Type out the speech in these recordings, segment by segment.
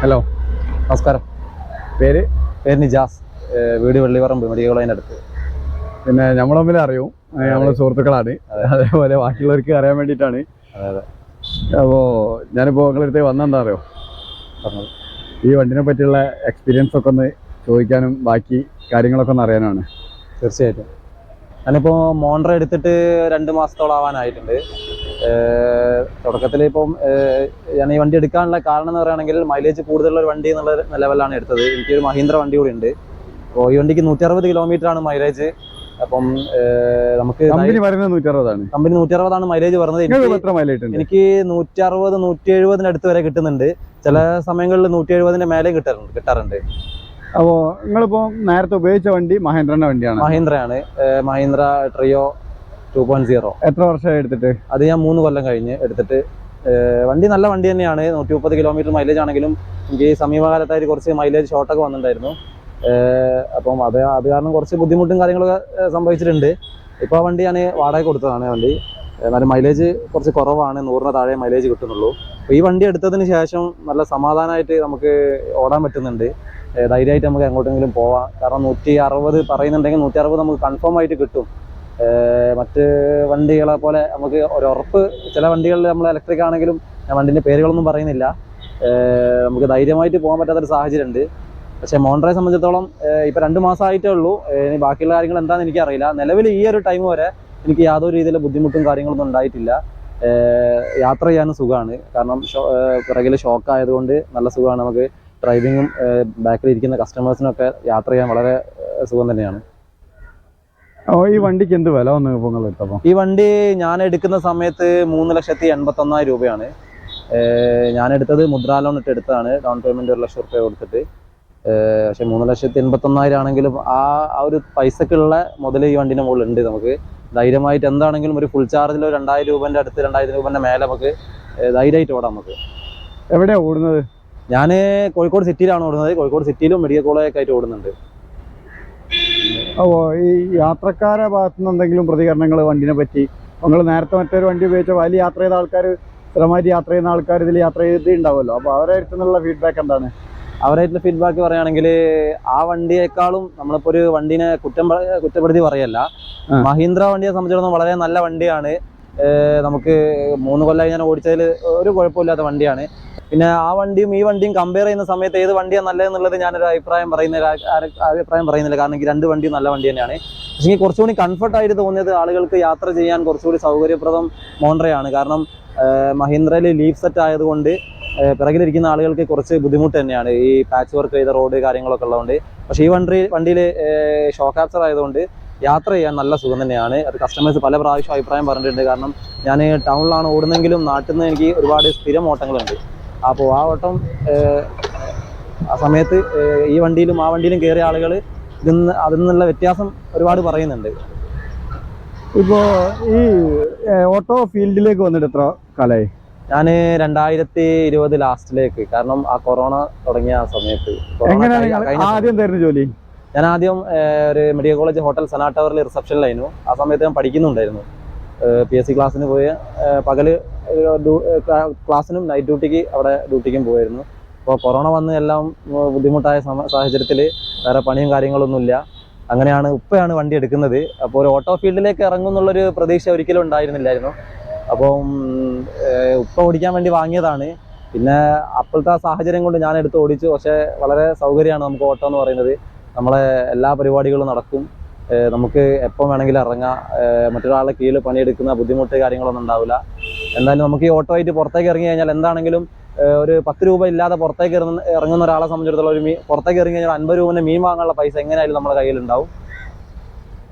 Hello നമസ്കാരം. പേര്? പേര് നിജാസ്. വീട് വെള്ളിപറമ്പ് മെഡിക്കൽ അടുത്ത്. പിന്നെ നമ്മൾ തമ്മിൽ അറിയും. നമ്മളെ സുഹൃത്തുക്കളാണ്. അതേപോലെ ബാക്കിയുള്ളവർക്ക് അറിയാൻ വേണ്ടിയിട്ടാണ്. അപ്പോൾ ഞാനിപ്പോൾ നിങ്ങളുടെ അടുത്ത് വന്നെന്താ അറിയോ? പറഞ്ഞത് ഈ വണ്ടിനെ പറ്റിയുള്ള എക്സ്പീരിയൻസ് ഒക്കെ ഒന്ന് ചോദിക്കാനും ബാക്കി കാര്യങ്ങളൊക്കെ ഒന്ന് അറിയാനാണ്. തീർച്ചയായിട്ടും. ഞാനിപ്പോൾ മോണ്ടർ എടുത്തിട്ട് രണ്ട് മാസത്തോളം ആവാനായിട്ടുണ്ട് തുടക്കത്തിൽ ഇപ്പം ഞാൻ ഈ വണ്ടി എടുക്കാനുള്ള കാരണം എന്ന് പറയുകയാണെങ്കിൽ മൈലേജ് കൂടുതലുള്ള ഒരു വണ്ടി എന്നുള്ള ലെവലാണ് എടുത്തത്. എനിക്കൊരു മഹീന്ദ്ര വണ്ടി കൂടി ഉണ്ട്. അപ്പോൾ ഈ വണ്ടിക്ക് നൂറ്റി അറുപത് കിലോമീറ്റർ ആണ് മൈലേജ് അപ്പം നമുക്ക് കമ്പനി പറയുന്നത് നൂറ്റി അറുപതാണ് കമ്പനി നൂറ്റി അറുപതാണ് മൈലേജ് പറഞ്ഞത്. നിങ്ങൾക്ക് എനിക്ക് എനിക്ക് നൂറ്റി അറുപത് നൂറ്റി എഴുപതിന് അടുത്ത് വരെ കിട്ടുന്നുണ്ട്. ചില സമയങ്ങളിൽ നൂറ്റി എഴുപതിന്റെ മേലെ കിട്ടാറുണ്ട് കിട്ടാറുണ്ട്. അപ്പോൾ നിങ്ങളിപ്പോൾ നേരത്തെ ഉപയോഗിച്ച വണ്ടി മഹേന്ദ്രന്റെ വണ്ടിയാണ്. മഹീന്ദ്രയാണ്. Mahindra Treo two point zero എത്ര വർഷമായി എടുത്തിട്ട്? അത് ഞാൻ മൂന്ന് കൊല്ലം കഴിഞ്ഞ് എടുത്തിട്ട് വണ്ടി നല്ല വണ്ടി തന്നെയാണ്. നൂറ്റി മുപ്പത് കിലോമീറ്റർ മൈലേജ് ആണെങ്കിലും എനിക്ക് ഈ സമീപകാലത്തായിട്ട് കുറച്ച് മൈലേജ് ഷോർട്ടൊക്കെ വന്നിട്ടുണ്ടായിരുന്നു. അപ്പം അത് അത് കാരണം കുറച്ച് ബുദ്ധിമുട്ടും കാര്യങ്ങളൊക്കെ സംഭവിച്ചിട്ടുണ്ട്. ഇപ്പോൾ ആ വണ്ടി ഞാൻ വാടക കൊടുത്തതാണ് വണ്ടി. എന്നാലും മൈലേജ് കുറച്ച് കുറവാണ്. നൂറിന് താഴെ മൈലേജ് കിട്ടുന്നുള്ളൂ. അപ്പോൾ ഈ വണ്ടി എടുത്തതിന് ശേഷം നല്ല സമാധാനമായിട്ട് നമുക്ക് ഓടാൻ പറ്റുന്നുണ്ട്. ധൈര്യമായിട്ട് നമുക്ക് എങ്ങോട്ടെങ്കിലും പോവാം. കാരണം നൂറ്റി അറുപത് പറയുന്നുണ്ടെങ്കിൽ നൂറ്റി അറുപത് നമുക്ക് കൺഫേം ആയിട്ട് കിട്ടും. മറ്റ് വണ്ടികളെ പോലെ നമുക്ക് ഒരു ഉറപ്പ് ചില വണ്ടികളിൽ നമ്മൾ ഇലക്ട്രിക് ആണെങ്കിലും ഞാൻ വണ്ടിന്റെ പേരുകളൊന്നും പറയുന്നില്ല. നമുക്ക് ധൈര്യമായിട്ട് പോകാൻ പറ്റാത്തൊരു സാഹചര്യം ഉണ്ട് പക്ഷേ മോണ്ടറെ സംബന്ധിച്ചിടത്തോളം ഏഹ് ഇപ്പൊ രണ്ട് മാസമായിട്ടേ ഉള്ളൂ. ഇനി ബാക്കിയുള്ള കാര്യങ്ങൾ എന്താണെന്ന് എനിക്കറിയില്ല. നിലവിൽ ഈ ഒരു ടൈം വരെ എനിക്ക് യാതൊരു രീതിയിലുള്ള ബുദ്ധിമുട്ടും കാര്യങ്ങളൊന്നും ഉണ്ടായിട്ടില്ല. യാത്ര ചെയ്യാനും സുഖമാണ്. കാരണം പിറകിൽ ഷോക്ക് ആയതുകൊണ്ട് നല്ല സുഖമാണ്. നമുക്ക് ഡ്രൈവിങ്ങും ബാക്കിൽ ഇരിക്കുന്ന കസ്റ്റമേഴ്സിനൊക്കെ യാത്ര ചെയ്യാൻ വളരെ സുഖം തന്നെയാണ്. ഈ വണ്ടിക്ക് എന്ത് വില വന്നു നിങ്ങൾ എടുത്തപ്പോൾ ഈ വണ്ടി ഞാൻ എടുക്കുന്ന സമയത്ത് മൂന്ന് ലക്ഷത്തി എൺപത്തി ഒന്നായിരം രൂപയാണ് ഞാൻ എടുത്തത് മുദ്രാ ലോൺ ഇട്ട് എടുത്തതാണ്. ഡൗൺ പേയ്മെന്റ് ഒരു ലക്ഷം റുപ്യ കൊടുത്തിട്ട്. പക്ഷെ മൂന്ന് ലക്ഷത്തി എൺപത്തി ഒന്നായിരം ആണെങ്കിലും ആ ആ ഒരു പൈസക്കുള്ള മുതൽ ഈ വണ്ടിന്റെ മുകളിൽ ഉണ്ട് നമുക്ക്. ധൈര്യമായിട്ട് എന്താണെങ്കിലും ഒരു ഫുൾ ചാർജിൽ ഒരു രണ്ടായിരം രൂപന്റെ അടുത്ത് രണ്ടായിരം രൂപന്റെ മേലെ നമുക്ക് ധൈര്യമായിട്ട് ഓടാം നമുക്ക്. എവിടെയാണ് ഓടുന്നത്? ഞാൻ കോഴിക്കോട് സിറ്റിയിലാണ് ഓടുന്നത്. കോഴിക്കോട് സിറ്റിയിലും മെഡിക്കൽ കോളേജൊക്കെ ആയിട്ട് ഓടുന്നുണ്ട്. ഈ യാത്രക്കാരെ ഭാഗത്തു നിന്ന് എന്തെങ്കിലും പ്രതികരണങ്ങൾ വണ്ടിനെ പറ്റി? നിങ്ങൾ നേരത്തെ മറ്റൊരു വണ്ടി ഉപയോഗിച്ച വലിയ യാത്ര ചെയ്ത ആൾക്കാർ സ്ഥിരമായിട്ട് യാത്ര ചെയ്യുന്ന ആൾക്കാർ ഇതിൽ യാത്ര ചെയ്തിട്ടുണ്ടാവുമല്ലോ. അപ്പോൾ അവരെ അടുത്തുനിന്നുള്ള ഫീഡ്ബാക്ക് എന്താണ്? അവരായിട്ടുള്ള ഫീഡ്ബാക്ക് പറയുകയാണെങ്കിൽ ആ വണ്ടിയേക്കാളും നമ്മളിപ്പോ ഒരു വണ്ടിനെ കുറ്റം കുറ്റപ്പെടുത്തി പറയല്ല. മഹീന്ദ്ര വണ്ടിയെ സംബന്ധിച്ചിടത്തോളം വളരെ നല്ല വണ്ടിയാണ്. നമുക്ക് മൂന്ന് കൊല്ലമായി ഞാൻ ഓടിച്ചതിൽ ഒരു കുഴപ്പമില്ലാത്ത വണ്ടിയാണ്. പിന്നെ ആ വണ്ടിയും ഈ വണ്ടിയും കമ്പയർ ചെയ്യുന്ന സമയത്ത് ഏത് വണ്ടിയാണ് നല്ലതെന്നുള്ളത് ഞാനൊരു അഭിപ്രായം പറയുന്ന അഭിപ്രായം പറയുന്നില്ല. കാരണം രണ്ട് വണ്ടിയും നല്ല വണ്ടി തന്നെയാണ്. പക്ഷേ കുറച്ചുകൂടി കംഫർട്ട് ആയിട്ട് തോന്നിയത് ആളുകൾക്ക് യാത്ര ചെയ്യാൻ കുറച്ചുകൂടി സൗകര്യപ്രദം മോണ്ട്രയാണ്. കാരണം മഹീന്ദ്രയിൽ ലീഫ് സെറ്റ് ആയതുകൊണ്ട് പിറകിലിരിക്കുന്ന ആളുകൾക്ക് കുറച്ച് ബുദ്ധിമുട്ട് തന്നെയാണ്. ഈ പാച്ച് വർക്ക് ചെയ്ത റോഡ് കാര്യങ്ങളൊക്കെ ഉള്ളതുകൊണ്ട്. പക്ഷേ ഈ വണ്ടി വണ്ടിയിൽ ഷോക്ക് ആപ്സർ ആയതുകൊണ്ട് യാത്ര ചെയ്യാൻ നല്ല സുഖം തന്നെയാണ്. അത് കസ്റ്റമേഴ്സ് പല പ്രാവശ്യം അഭിപ്രായം പറഞ്ഞിട്ടുണ്ട്. കാരണം ഞാൻ ടൗണിലാണ് ഓടുന്നെങ്കിലും നാട്ടിൽ നിന്ന് എനിക്ക് ഒരുപാട് സ്ഥിരം ഓട്ടങ്ങളുണ്ട്. അപ്പോൾ ആ ഓട്ടം ആ സമയത്ത് ഈ വണ്ടിയിലും ആ വണ്ടിയിലും കയറിയ ആളുകൾ ഇതിൽ നിന്ന് അതിൽ നിന്നുള്ള വ്യത്യാസം ഒരുപാട് പറയുന്നുണ്ട്. ഇപ്പോൾ ഈ ഓട്ടോ ഫീൽഡിലേക്ക് വന്നിട്ട് എത്ര കാലമായി ഞാൻ രണ്ടായിരത്തി ഇരുപത് ലാസ്റ്റിലേക്ക് കാരണം ആ കൊറോണ തുടങ്ങിയ ആ സമയത്ത്. ആദ്യം തരുന്ന ജോലി? ഞാൻ ആദ്യം ഒരു മെഡിക്കൽ കോളേജ് ഹോട്ടൽ സനാ ടവറിൽ റിസപ്ഷനിലായിരുന്നു. ആ സമയത്ത് ഞാൻ പഠിക്കുന്നുണ്ടായിരുന്നു. പി എസ് സി ക്ലാസ്സിന് പോയി പകൽ ക്ലാസ്സിനും നൈറ്റ് ഡ്യൂട്ടിക്ക് അവിടെ ഡ്യൂട്ടിക്കും പോയിരുന്നു. അപ്പോൾ കൊറോണ വന്ന് എല്ലാം ബുദ്ധിമുട്ടായ സാഹചര്യത്തിൽ വേറെ പണിയും കാര്യങ്ങളൊന്നുമില്ല. അങ്ങനെയാണ് ഉപ്പയാണ് വണ്ടി എടുക്കുന്നത്. അപ്പോൾ ഒരു ഓട്ടോ ഫീൽഡിലേക്ക് ഇറങ്ങും എന്നുള്ളൊരു പ്രതീക്ഷ ഒരിക്കലും ഉണ്ടായിരുന്നില്ലായിരുന്നു. അപ്പം ഉപ്പ ഓടിക്കാൻ വേണ്ടി വാങ്ങിയതാണ്. പിന്നെ അപ്പോഴത്തെ ആ സാഹചര്യം കൊണ്ട് ഞാൻ എടുത്ത് ഓടിച്ചു. പക്ഷേ വളരെ സൗകര്യമാണ് നമുക്ക് ഓട്ടോ എന്ന് പറയുന്നത്. നമ്മളെ എല്ലാ പരിപാടികളും നടക്കും. നമുക്ക് എപ്പോൾ വേണമെങ്കിലും ഇറങ്ങാം. ഏഹ് മറ്റൊരാളുടെ കീഴിൽ പണിയെടുക്കുന്ന ബുദ്ധിമുട്ട് കാര്യങ്ങളൊന്നും ഉണ്ടാവില്ല. എന്തായാലും നമുക്ക് ഈ ഓട്ടോ ആയിട്ട് പുറത്തേക്ക് ഇറങ്ങി കഴിഞ്ഞാൽ എന്താണെങ്കിലും ഒരു പത്ത് രൂപ ഇല്ലാതെ പുറത്തേക്ക് ഇറങ്ങുന്ന ഇറങ്ങുന്ന ഒരാളെ സംബന്ധിച്ചിടത്തോളം ഒരു മീൻ പുറത്തേക്ക് ഇറങ്ങി കഴിഞ്ഞാൽ അൻപത് രൂപന്റെ മീൻ വാങ്ങാനുള്ള പൈസ എങ്ങനെയായാലും നമ്മുടെ കയ്യിലുണ്ടാവും.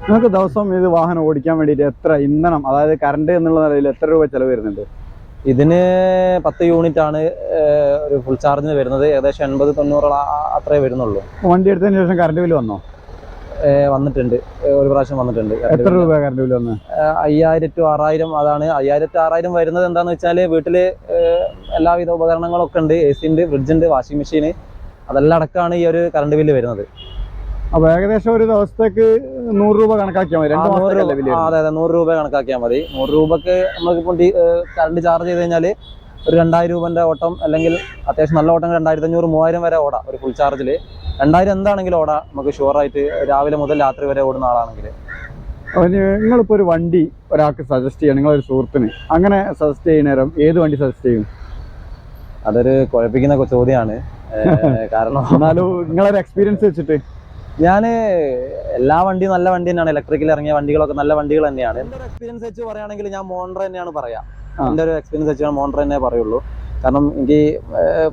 നിങ്ങൾക്ക് ദിവസം ഇത് വാഹനം ഓടിക്കാൻ വേണ്ടിയിട്ട് എത്ര ഇന്ധനം അതായത് കറണ്ട് എന്നുള്ള നിലയിൽ എത്ര രൂപ ചെലവ് വരുന്നുണ്ട്? ഇതിന് പത്ത് യൂണിറ്റ് ആണ് ഒരു ഫുൾ ചാർജിന് വരുന്നത്. ഏകദേശം എൺപത് തൊണ്ണൂറോളം അത്രേ വരുന്നുള്ളൂ. വണ്ടി എടുത്തതിന് ശേഷം കറണ്ട് ബില്ല് വന്നോ? വന്നിട്ടുണ്ട്. ഒരു പ്രാവശ്യം വന്നിട്ടുണ്ട്. എത്ര രൂപ കറണ്ട് ബില്ല് വന്ന്? അയ്യായിരം ടു ആറായിരം അതാണ്. അയ്യായിരം ടു ആറായിരം വരുന്നത് എന്താന്ന് വെച്ചാൽ വീട്ടിൽ എല്ലാവിധ ഉപകരണങ്ങളൊക്കെ ഉണ്ട്. എ സി ഉണ്ട് ഫ്രിഡ്ജ് ഉണ്ട് വാഷിംഗ് മെഷീൻ അതെല്ലാം അടക്കമാണ് ഈ ഒരു കറണ്ട് ബില്ല് വരുന്നത്. അപ്പൊ ഏകദേശം ഒരു ദിവസത്തേക്ക് നൂറ് രൂപ കണക്കാക്കിയാൽ മതി. അതെ അതെ നൂറ് രൂപ കണക്കാക്കിയാൽ മതി. നൂറ് രൂപക്ക് നമുക്കിപ്പോൾ കറണ്ട് ചാർജ് ചെയ്ത് കഴിഞ്ഞാൽ ഒരു രണ്ടായിരം രൂപന്റെ ഓട്ടം അല്ലെങ്കിൽ അത്യാവശ്യം നല്ല ഓട്ടം രണ്ടായിരത്തി അഞ്ഞൂറ് മൂവായിരം വരെ ഓടാം ഒരു ഫുൾ ചാർജിൽ രണ്ടായിരം എന്താണെങ്കിലും ഓടാം. നമുക്ക് ഷുവറായിട്ട് രാവിലെ മുതൽ രാത്രി വരെ ഓടുന്ന ആളാണെങ്കിൽ നിങ്ങളിപ്പോൾ ഒരു വണ്ടി ഒരാൾക്ക് സജസ്റ്റ് ചെയ്യണം. നിങ്ങളൊരു സുഹൃത്തിന്. അങ്ങനെ സജസ്റ്റ് ചെയ്യുന്ന നേരം ഏത് വണ്ടി സജസ്റ്റ് ചെയ്യും? അതൊരു കുഴപ്പിക്കുന്ന ചോദ്യമാണ്. കാരണം എന്നാലും നിങ്ങളൊരു എക്സ്പീരിയൻസ് വെച്ചിട്ട്. ഞാൻ എല്ലാ വണ്ടിയും നല്ല വണ്ടി തന്നെയാണ്. ഇലക്ട്രിക്കൽ ഇറങ്ങിയ വണ്ടികളൊക്കെ നല്ല വണ്ടികൾ തന്നെയാണ്. എന്റെ ഒരു എക്സ്പീരിയൻസ് വെച്ച് പറയുകയാണെങ്കിൽ ഞാൻ മോണ്ടർ തന്നെയാണ് പറയാ. എന്റെ ഒരു എക്സ്പീരിയൻസ് വെച്ച് ഞാൻ മോണ്ടർ തന്നെ പറയുള്ളൂ. കാരണം എനിക്ക്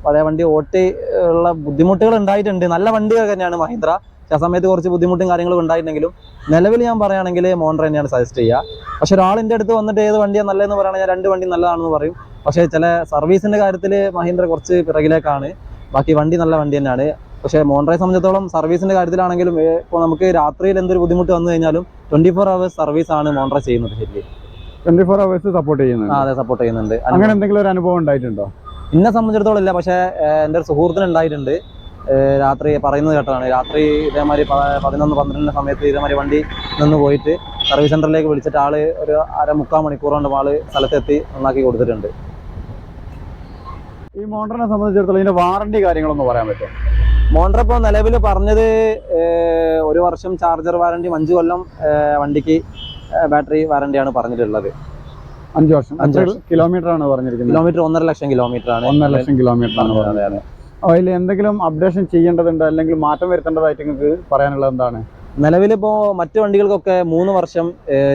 പഴയ വണ്ടി ഓട്ടി ഉള്ള ബുദ്ധിമുട്ടുകൾ ഉണ്ടായിട്ടുണ്ട്. നല്ല വണ്ടികൾ തന്നെയാണ് മഹീന്ദ്ര. ആ സമയത്ത് കുറച്ച് ബുദ്ധിമുട്ടും കാര്യങ്ങളും ഉണ്ടായിട്ടുണ്ടെങ്കിലും നിലവിൽ ഞാൻ പറയുകയാണെങ്കിൽ മോണ്ടർ തന്നെയാണ് സജസ്റ്റ് ചെയ്യുക. പക്ഷെ ഒരാളിന്റെ അടുത്ത് വന്നിട്ട് ഏത് വണ്ടിയാണ് നല്ലതെന്ന് പറയുകയാണെങ്കിൽ ഞാൻ രണ്ട് വണ്ടി നല്ലതാണെന്ന് പറയും. പക്ഷേ ചില സർവീസിന്റെ കാര്യത്തിൽ മഹീന്ദ്ര കുറച്ച് പിറകിലേക്കാണ്. ബാക്കി വണ്ടി നല്ല വണ്ടി തന്നെയാണ്. പക്ഷേ മോണ്ടറെ സംബന്ധിച്ചിടത്തോളം സർവീസിന്റെ കാര്യത്തിലാണെങ്കിലും ഇപ്പോൾ നമുക്ക് രാത്രിയിൽ എന്തൊരു ബുദ്ധിമുട്ട് വന്നു കഴിഞ്ഞാലും ട്വന്റി ഫോർ അവേഴ്സ് സർവീസ് ആണ് മോണ്ടറ ചെയ്യുന്നത് ശരി ട്വന്റി ഫോർ അവേഴ്സ് സപ്പോർട്ട് ചെയ്യുന്നുണ്ട്. അതെ സപ്പോർട്ട് ചെയ്യുന്നുണ്ട്. അങ്ങനെ എന്തെങ്കിലും ഒരു അനുഭവം ഉണ്ടായിട്ടുണ്ടോ? എന്നെ സംബന്ധിച്ചിടത്തോളം ഇല്ല. പക്ഷേ എന്റെ ഒരു സുഹൃത്തിന് ഉണ്ടായിട്ടുണ്ട്. രാത്രി പറയുന്നത് കേട്ടതാണ്. രാത്രി ഇതേമാതിരി പതിനൊന്ന് പന്ത്രണ്ടിന്റെ സമയത്ത് ഇതേമാതിരി വണ്ടി നിന്ന് പോയിട്ട് സർവീസ് സെന്ററിലേക്ക് വിളിച്ചിട്ട് ആൾ ഒരു അര മുക്കാൽ മണിക്കൂർ കൊണ്ട് ആൾ സ്ഥലത്തെത്തി നന്നാക്കി കൊടുത്തിട്ടുണ്ട്. ഈ മോണ്ടറിനെ സംബന്ധിച്ചിടത്തോളം ഇതിന്റെ വാറണ്ടി കാര്യങ്ങളൊന്നും പറയാൻ പറ്റുമോ? മോണ്ടർ ഇപ്പോൾ നിലവിൽ പറഞ്ഞത് ഒരു വർഷം ചാർജർ വാറണ്ടിയും അഞ്ച് കൊല്ലം വണ്ടിക്ക് ബാറ്ററി വാറണ്ടിയാണ് പറഞ്ഞിട്ടുള്ളത്. അഞ്ച് വർഷം. അഞ്ച് കിലോമീറ്റർ ആണ് പറഞ്ഞിരിക്കുന്നത്. കിലോമീറ്റർ ഒന്നര ലക്ഷം കിലോമീറ്റർ ആണ്. ഒന്നര ലക്ഷം കിലോമീറ്റർ ആണ്. അതിൽ എന്തെങ്കിലും അപ്ഡേഷൻ ചെയ്യേണ്ടതുണ്ട് അല്ലെങ്കിൽ മാറ്റം വരുത്തേണ്ടതായിട്ട് നിങ്ങൾക്ക് പറയാനുള്ളത് എന്താണ്? നിലവിലിപ്പോ മറ്റു വണ്ടികൾക്കൊക്കെ മൂന്ന് വർഷം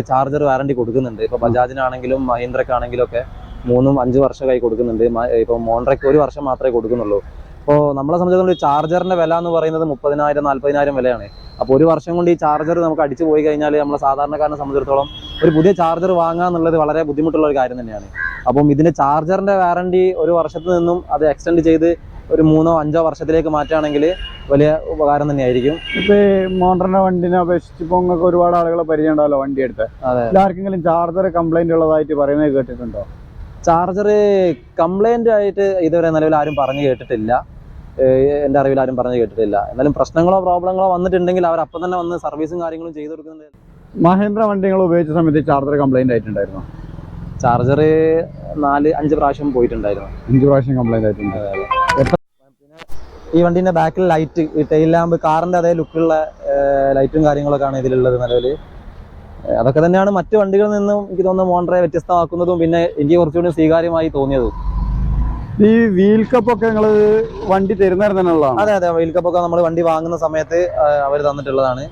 ചാർജർ വാറണ്ടി കൊടുക്കുന്നുണ്ട്. ഇപ്പൊ ബജാജിനാണെങ്കിലും മഹീന്ദ്രക്കാണെങ്കിലും ഒക്കെ മൂന്നും അഞ്ച് വർഷമായി കൊടുക്കുന്നുണ്ട്. ഇപ്പോൾ ഇപ്പൊ മോണ്ട്രയ്ക്ക് ഒരു വർഷം മാത്രമേ കൊടുക്കുന്നുള്ളൂ. അപ്പോൾ നമ്മളെ സംബന്ധിച്ചിടത്തോളം ചാർജറിന്റെ വില എന്ന് പറയുന്നത് മുപ്പതിനായിരം നാല്പതിനായിരം വിലയാണ്. അപ്പോൾ ഒരു വർഷം കൊണ്ട് ഈ ചാർജർ നമുക്ക് അടിച്ചു പോയി കഴിഞ്ഞാൽ നമ്മളെ സാധാരണക്കാരനെ സംബന്ധിച്ചിടത്തോളം ഒരു പുതിയ ചാർജർ വാങ്ങുക എന്നുള്ളത് വളരെ ബുദ്ധിമുട്ടുള്ള ഒരു കാര്യം തന്നെയാണ്. അപ്പം ഇതിന്റെ ചാർജറിന്റെ വാറണ്ടി ഒരു വർഷത്തിൽ നിന്നും അത് എക്സ്റ്റെൻഡ് ചെയ്ത് ഒരു മൂന്നോ അഞ്ചോ വർഷത്തിലേക്ക് മാറ്റുകയാണെങ്കിൽ വലിയ ഉപകാരം തന്നെയായിരിക്കും. ഇപ്പൊ മോണ്ടറിന്റെ വണ്ടിനെ അപേക്ഷിച്ച് ഇപ്പൊ നിങ്ങൾക്ക് ഒരുപാട് ആളുകളെ പരിചയം ഉണ്ടാവല്ലോ വണ്ടി എടുത്ത്. ആർക്കെങ്കിലും ചാർജർ കംപ്ലൈന്റ് ഉള്ളതായിട്ട് പറയുന്നത് കേട്ടിട്ടുണ്ടോ? ചാർജർ കംപ്ലൈന്റ് ആയിട്ട് ഇതുവരെ നിലവിൽ ആരും പറഞ്ഞു കേട്ടിട്ടില്ല. എന്റെ അറിവിൽ ആരും പറഞ്ഞു കേട്ടിട്ടില്ല. എന്നാലും പ്രശ്നങ്ങളോ പ്രോബ്ലങ്ങളോ വന്നിട്ടുണ്ടെങ്കിൽ അവർ അപ്പം തന്നെ വന്ന് സർവീസും കാര്യങ്ങളും ചെയ്തു കൊടുക്കുന്നുണ്ട്. മഹേന്ദ്ര വണ്ടികൾ ഉപയോഗിച്ച സമയത്ത് ചാർജർ കംപ്ലൈന്റ് ആയിട്ടുണ്ടായിരുന്നു? ചാർജർ നാല് അഞ്ച് പ്രാവശ്യം പോയിട്ടുണ്ടായിരുന്നു. അഞ്ച് പ്രാവശ്യം കംപ്ലൈന്റ് ആയിട്ടുണ്ട്. ഈ വണ്ടിന്റെ ബാക്കിൽ ലൈറ്റ് ടെയിൽ ലാമ്പ് കാറിന്റെ അതേ ലുക്കുള്ള ലൈറ്റും കാര്യങ്ങളൊക്കെയാണ് ഇതിലുള്ളത് നിലവിൽ. അതൊക്കെ തന്നെയാണ് മറ്റു വണ്ടികളിൽ നിന്നും എനിക്ക് തോന്നുന്നു മോണ്ടറെ വ്യത്യസ്തമാക്കുന്നതും പിന്നെ എനിക്ക് കുറച്ചുകൂടി സ്വീകാര്യമായി തോന്നിയതും. ഈ വീൽ കപ്പ് ഒക്കെ നിങ്ങൾ വണ്ടി ഉള്ളതാണ്? അതെ അതെ. വീൽ കപ്പ് ഒക്കെ നമ്മൾ വണ്ടി വാങ്ങുന്ന സമയത്ത് അവർ തന്നിട്ടുള്ളതാണ്.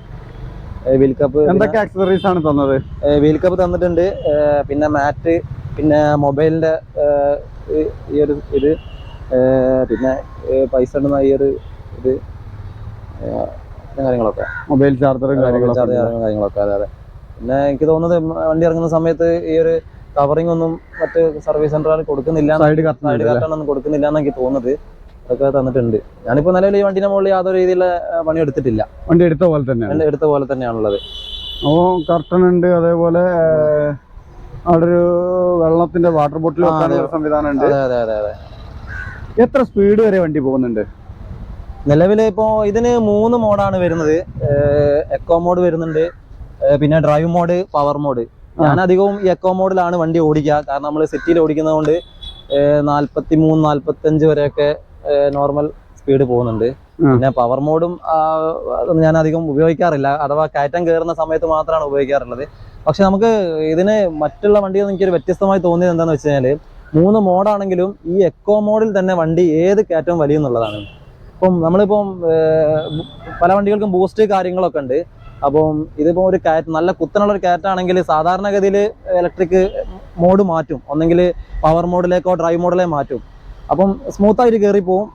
വീൽ കപ്പ് എന്തൊക്കെ ആക്സസറീസ് ആണ് തന്നത്? വീൽ കപ്പ് തന്നിട്ടുണ്ട്. പിന്നെ മാറ്റ് പിന്നെ മൊബൈലിന്റെ ഈ- ഒരു ഇത് പിന്നെ പൈസ ഇടുന്ന ഈ ഒരു ഇത് കാര്യങ്ങളൊക്കെ. മൊബൈൽ ചാർജറും കാര്യങ്ങളൊക്കെ കാര്യങ്ങളൊക്കെ അതെ അതെ. പിന്നെ എനിക്ക് തോന്നുന്നത് വണ്ടി ഇറങ്ങുന്ന സമയത്ത് ഈ ഒരു കവറിംഗ് ഒന്നും മറ്റ് സർവീസ് സെന്ററുകൾ കൊടുക്കുന്നില്ല സൈഡ് ഒന്നും കൊടുക്കുന്നില്ല എന്ന് എനിക്ക് തോന്നുന്നത്. അതൊക്കെ തന്നിട്ടുണ്ട്. ഞാനിപ്പോ നിലവിൽ ഈ വണ്ടിന്റെ മുകളിൽ യാതൊരു രീതിയിലുള്ള പണി എടുത്തിട്ടില്ല. വണ്ടി എടുത്ത പോലെ തന്നെ എടുത്ത പോലെ തന്നെയാണുള്ളത്. ഓ കർട്ടൺ ഉണ്ട് അതേപോലെ അവിടെ ഒരു വെള്ളത്തിന്റെ വാട്ടർ ബോട്ടിൽ വെക്കാനുള്ള. സംവിധാനം ഉണ്ട്. അതെ അതെ അതെ എത്ര സ്പീഡ് വരെ വണ്ടി പോകുന്നുണ്ട്? നിലവിൽ ഇപ്പോ ഇതിന് മൂന്ന് മോഡാണ് വരുന്നത്. എക്കോ മോഡ് വരുന്നുണ്ട്. പിന്നെ ഡ്രൈവ് മോഡ് പവർ മോഡ് ഞാൻ അധികവും ഈ എക്കോ മോഡിലാണ് വണ്ടി ഓടിക്കുക. കാരണം നമ്മൾ സിറ്റിയിൽ ഓടിക്കുന്നത് കൊണ്ട് നാല്പത്തി മൂന്ന് നാല്പത്തഞ്ച് വരെയൊക്കെ നോർമൽ സ്പീഡ് പോകുന്നുണ്ട്. പിന്നെ പവർ മോഡും ഞാൻ അധികം ഉപയോഗിക്കാറില്ല. അഥവാ കയറ്റം കയറുന്ന സമയത്ത് മാത്രമാണ് ഉപയോഗിക്കാറുള്ളത്. പക്ഷെ നമുക്ക് ഇതിന് മറ്റുള്ള വണ്ടിയിൽ എനിക്കൊരു വ്യത്യസ്തമായി തോന്നിയത് എന്താണെന്ന് വെച്ച് കഴിഞ്ഞാൽ മൂന്ന് മോഡാണെങ്കിലും ഈ എക്കോ മോഡിൽ തന്നെ വണ്ടി ഏത് കയറ്റവും വലിയെന്നുള്ളതാണ് ഇപ്പം നമ്മളിപ്പം പല വണ്ടികൾക്കും ബൂസ്റ്റ് കാര്യങ്ങളൊക്കെ ഉണ്ട്. അപ്പം ഇതിപ്പോൾ ഒരു കാറ്റ് നല്ല കുത്തനുള്ള ഒരു കാറ്റാണെങ്കിൽ സാധാരണഗതിയിൽ ഇലക്ട്രിക് മോഡ് മാറ്റും. ഒന്നെങ്കിൽ പവർ മോഡിലേക്കോ ഡ്രൈവ് മോഡിലേ മാറ്റും. അപ്പം സ്മൂത്തായിട്ട് കയറി പോവും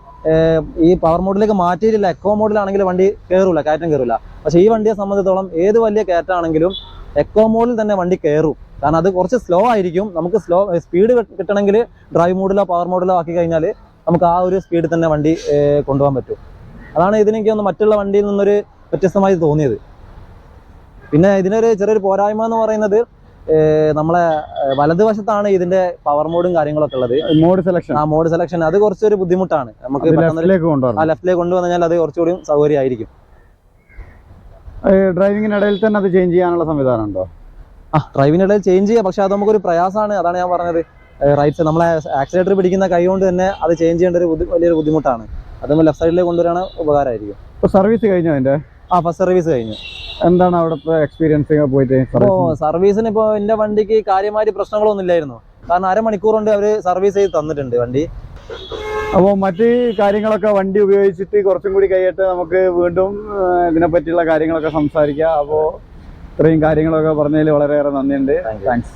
ഈ പവർ മോഡിലേക്ക് മാറ്റിയിട്ടില്ല എക്കോ മോഡിലാണെങ്കിൽ വണ്ടി കയറൂല കയറ്റം കയറൂല പക്ഷേ ഈ വണ്ടിയെ സംബന്ധിച്ചിടത്തോളം ഏത് വലിയ കയറ്റാണെങ്കിലും എക്കോ മോഡിൽ തന്നെ വണ്ടി കയറും കാരണം അത് കുറച്ച് സ്ലോ ആയിരിക്കും. നമുക്ക് സ്ലോ സ്പീഡ് കിട്ടണമെങ്കിൽ ഡ്രൈവ് മോഡിലോ പവർ മോഡിലോ ആക്കി കഴിഞ്ഞാൽ നമുക്ക് ആ ഒരു സ്പീഡിൽ തന്നെ വണ്ടി കൊണ്ടുപോകാൻ പറ്റും. അതാണ് ഇതിനെനിക്ക് ഒന്ന് മറ്റുള്ള വണ്ടിയിൽ നിന്നൊരു വ്യത്യസ്തമായി തോന്നിയത്. പിന്നെ ഇതിനൊരു ചെറിയൊരു പോരായ്മ എന്ന് പറയുന്നത് നമ്മളെ വലതുവശത്താണ് ഇതിന്റെ പവർ മോഡും കാര്യങ്ങളൊക്കെ ഉള്ളത്. മോഡ് സെലക്ഷൻ ആ മോഡ് സെലക്ഷൻ അത് കുറച്ചൊരു ബുദ്ധിമുട്ടാണ്. നമുക്ക് ലെഫ്റ്റിലേക്ക് ആ ലെഫ്റ്റിലേക്ക് കൊണ്ടുവന്നു കഴിഞ്ഞാൽ അത് കുറച്ചുകൂടി സൗകര്യമായിരിക്കും. ഡ്രൈവിങ്ങിനിടയിൽ തന്നെ അത് ചേഞ്ച് ചെയ്യാനുള്ള സംവിധാനം ഉണ്ടോ? ആ ഡ്രൈവിനിടയിൽ ചേഞ്ച് ചെയ്യാം. പക്ഷെ അത് നമുക്കൊരു പ്രയാസമാണ്. അതാണ് ഞാൻ പറഞ്ഞത്. റൈറ്റ് നമ്മളെ ആക്സിലേറ്റർ പിടിക്കുന്ന കൈ കൊണ്ട് തന്നെ അത് ചേഞ്ച് ചെയ്യേണ്ട ഒരു വലിയൊരു ബുദ്ധിമുട്ടാണ്. അതുമ്പോൾ ലെഫ്റ്റ് സൈഡിലേക്ക് കൊണ്ടുവരാണ് ഉപകാരമായിരിക്കും. സർവീസ് കഴിഞ്ഞോ അതിന്റെ? ആ ഫസ്റ്റ് സർവീസ് കഴിഞ്ഞു. എന്താണ് അവിടുത്തെ എക്സ്പീരിയൻസ് പോയിട്ട് service? സർവീസിന് ഇപ്പോൾ എന്റെ വണ്ടിക്ക് കാര്യമായിട്ട് പ്രശ്നങ്ങളൊന്നും ഇല്ലായിരുന്നു കാരണം അരമണിക്കൂർ കൊണ്ട് അവർ സർവീസ് ചെയ്ത് തന്നിട്ടുണ്ട് വണ്ടി. അപ്പോൾ മറ്റ് കാര്യങ്ങളൊക്കെ വണ്ടി ഉപയോഗിച്ചിട്ട് കുറച്ചും കൂടി കഴിയട്ടെ നമുക്ക് വീണ്ടും ഇതിനെപ്പറ്റിയുള്ള ഇതിനെ പറ്റിയുള്ള കാര്യങ്ങളൊക്കെ സംസാരിക്കാം. അപ്പോൾ ഇത്രയും കാര്യങ്ങളൊക്കെ പറഞ്ഞതിൽ വളരെയേറെ നന്ദിയുണ്ട്. താങ്ക്സ്